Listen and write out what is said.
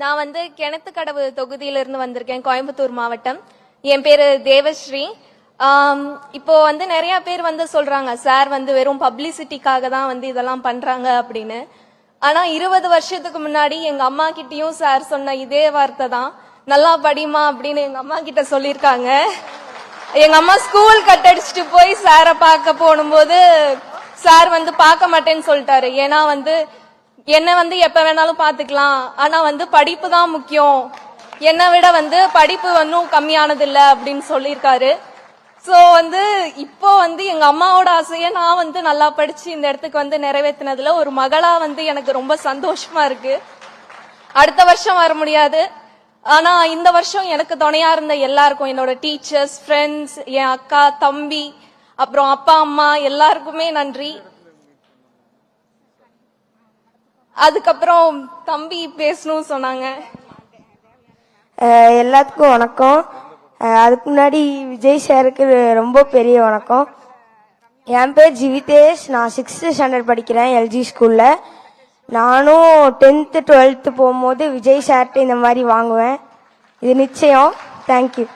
நான் வந்து கிணத்துக்கடவு தொகுதியிலிருந்து வந்திருக்கேன் கோயம்புத்தூர் மாவட்டம். என் பேரு தேவஸ்ரீ. இப்போ வந்து நிறைய பேர் வந்து சொல்றாங்க சார் வந்து வெறும் பப்ளிசிட்டிக்காக தான் வந்து இதெல்லாம் பண்றாங்க அப்படின்னு. ஆனா இருபது வருஷத்துக்கு முன்னாடி எங்க அம்மா கிட்டயும் சார் சொன்ன இதே வார்த்தை தான் நல்லா படிமா அப்படின்னு எங்க அம்மா கிட்ட சொல்லியிருக்காங்க. எங்க அம்மா ஸ்கூல் கட்டடிச்சிட்டு போய் சாரை பார்க்க போகும்போது சார் வந்து பார்க்க மாட்டேன்னு சொல்லிட்டாரு. ஏன்னா வந்து என்ன வந்து எப்ப வேணாலும் பாத்துக்கலாம் ஆனா வந்து படிப்பு தான் முக்கியம். என்னை விட வந்து படிப்பு ஒன்றும் கம்மியானது இல்ல அப்படின்னு சொல்லியிருக்காரு. சோ வந்து இப்போ வந்து எங்க அம்மாவோட ஆசையை நான் வந்து நல்லா படிச்சு இந்த இடத்துக்கு வந்து நிறைவேற்றினதுல ஒரு மகளா வந்து எனக்கு ரொம்ப சந்தோஷமா இருக்கு. அடுத்த வருஷம் வர முடியாது. ஆனா இந்த வருஷம் எனக்கு துணையா இருந்த எல்லாருக்கும் என்னோட டீச்சர்ஸ் ஃப்ரெண்ட்ஸ் என் அக்கா தம்பி அப்புறம் அப்பா அம்மா எல்லாருக்குமே நன்றி. அதுக்கப்புறம் தம்பி பேசணும்னு சொன்னாங்க. எல்லாத்துக்கும் வணக்கம். அதுக்கு முன்னாடி விஜய் சாருக்கு ரொம்ப பெரிய வணக்கம். என் பேர் ஜிவிதேஷ். நான் சிக்ஸ்த்து ஸ்டாண்டர்ட் படிக்கிறேன் எல்ஜி ஸ்கூலில் நானும் டென்த்து டுவெல்த்து போகும்போது விஜய் சார்ட்டு இந்த மாதிரி வாங்குவேன். இது நிச்சயம். தேங்க்யூ